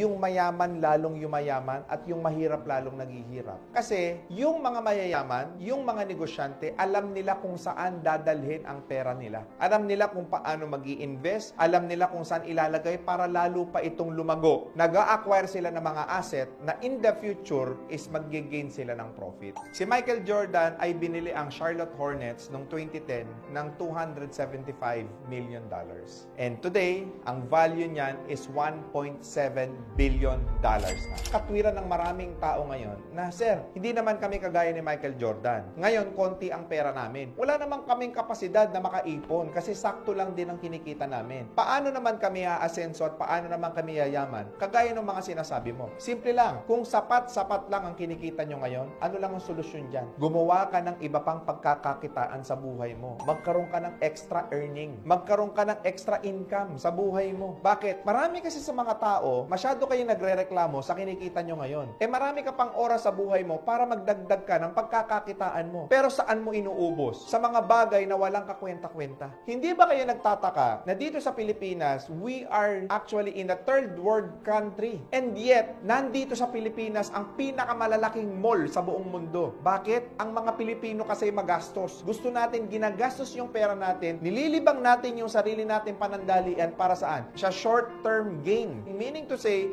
yung mayaman lalong yumayaman at yung mahirap lalong naghihirap. Kasi yung mga mayayaman, yung mga negosyante, alam nila kung saan dadalhin ang pera nila. Alam nila kung paano mag invest alam nila kung saan ilalagay para lalo pa itong lumago. Nag-a-acquire sila ng mga asset na in the future is mag-gain sila ng profit. Si Michael Jordan ay binili ang Charlotte Hornets noong 2010 ng 275 million dollars. And today, ang value niyan is 1.7 billion dollars na. Katwiran ng maraming tao ngayon na, Sir, hindi naman kami kagaya ni Michael Jordan. Ngayon, konti ang pera namin. Wala naman kaming kapasidad na makaipon kasi sakto lang din ang kinikita namin. Paano naman kami aasenso at paano naman kami yayaman? Kagaya ng mga sinasabi mo. Simple lang. Kung sapat-sapat lang ang kinikita nyo ngayon, ano lang ang solusyon dyan? Gumawa ka ng iba pang pagkakakitaan sa buhay mo. Magkaroon ka ng extra earning. Magkaroon ka ng extra income sa buhay mo. Bakit? Marami kasi sa mga tao, masyado kayong nagre-reklamo sa kinikita nyo ngayon. Eh marami ka pang oras sa buhay mo para magdagdag ka ng pagkakakitaan mo. Pero saan mo inuubos? Sa mga bagay na walang kakwenta-kwenta. Hindi ba kayo nagtataka na dito sa Pilipinas, we are actually in a third world country. And yet, nandito sa Pilipinas ang pinakamalalaking mall sa buong mundo. Bakit? Ang mga Pilipino kasi magastos. Gusto natin ginagastos yung pera natin, nililibang natin yung sarili natin panandalian para saan? Sa short-term gain. Meaning to say,